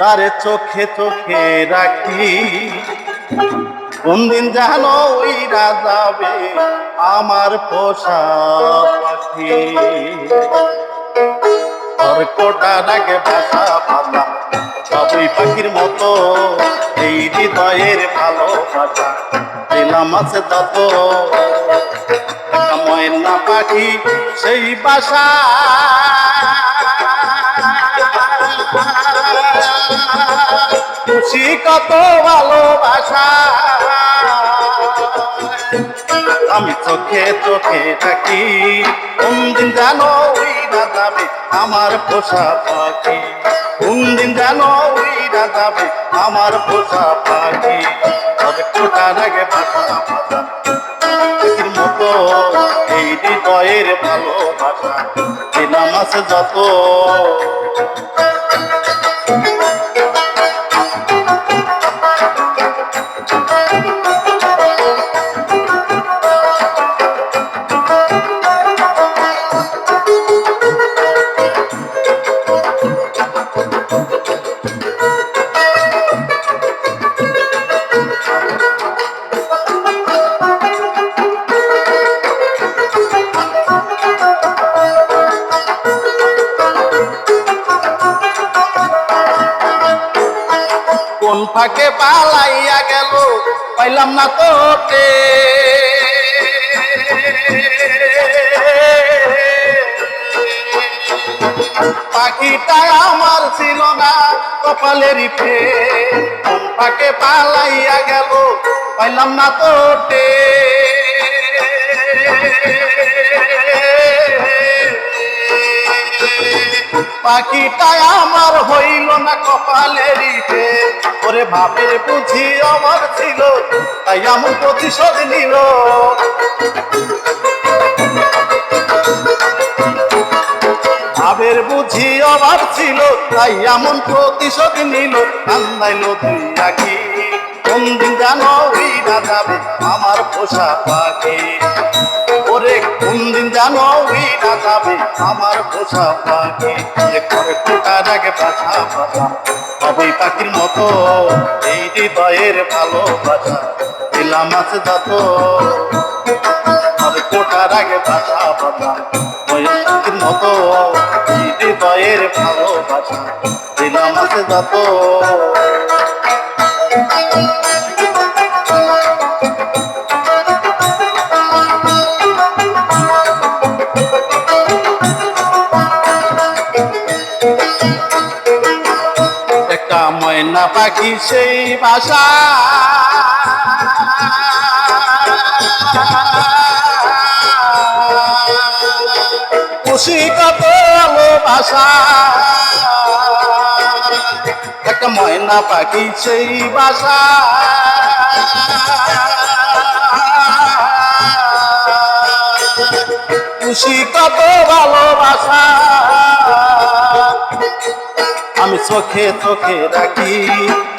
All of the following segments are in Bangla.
তারে চোখে চোখে রাখি। কোন দিন জানো উইরা যাবে আমার পোষা পাখি। কোটা ডাকে ভাষা পাতা, সবই পাখির মতো। এই হৃদয়ের ভালোবাসা দিলাম আছে তত ময়না পাখি সেই বাসা। খুশি কত ভালোবাসা। আমি চোখে চোখে থাকি, কোন দিন জানো উইরা যাবে আমার পোষা পাখি। কোন দিন জানো উইরা যাবে আমার পোষা পাখি। তবে কোটা লাগে মতো এই হৃদয়ের ভালোবাসা। যত কোন ফাঁকে পালাইয়া গেল, পাইলাম না তোকে। পাখিটা আমার ছিল না কপালেরই ফে কোন ফাঁকে পালাইয়া গেল, পাইলাম না তোকে। পাখিটা আমার হইল না ওরে ভাবের বুঝি ছিল, তাই আমার প্রতিশোধ নিল ভাবের বুঝি অভাব ছিল, তাই এমন প্রতিশোধ নিল। কান্দাইল তুই আগে কোন দিন জানো উইরা যাবে আমার পোষা পাখি? ওরে কোন দিন জানো উইরা যাবে আমার পোষা পাখি করে কোটা জাগে বাসা বাসা বাবুই পাখির মতো এই হৃদয়ের ভালোবাসা। দিলাম আছে যত তবে কোটার আগে বাসা বাসা ওই পাখির মতো এই হৃদয়ের ভালোবাসা। দিলাম আছে যত ময়না পাখি সেই বাসা। খুশি কত ভালোবাসা। একটা ময়না পাখি সেই বাসা। খুশি কত ভালোবাসা। আমি চোখে চোখে রাখি।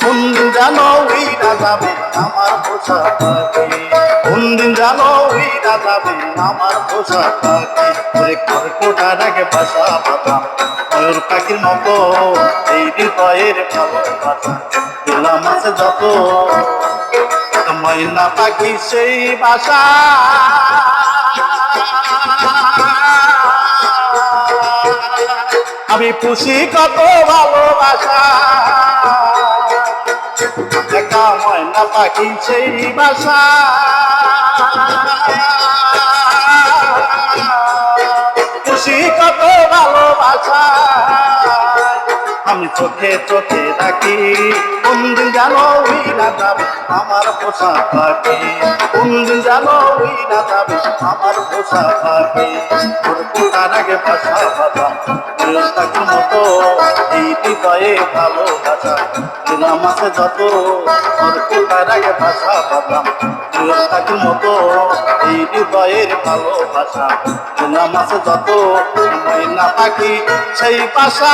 কোন দিন জানো উইরা যাবে আমার পোষা পাখি। কোন দিন জানো উইরা যাবে আমার পোষা পাখি। ওরে ঘর কোটা রাগে বাসা পাতা ময়ূর পাখির মতো এই হৃদয়ের ভালোবাসা। দিলাম আছে যত। ময়না পাখি সেই বাসা। আমি পুষি কত ভালোবাসা। একা ময়না পাখি সেই বাসা। খুশি কত ভালোবাসা। আমি চোখে চোখে রাখি কোন দিন জানো উইরা যাবে, আমার পোষা পাখি কোন দিন জানো উইরা যাবে, আমার পোষা পাখি তোর আগে বাসা বাবা পাখির মতো? এই হৃদয়ে ভালোবাসা দিলাম আছে যত কোথায় আগে ভাষা প্রিয় থাকার মতো? এই হৃদয়ের ভালোবাসা দিলাম আছে যত সময় না পাখি সেই পাশা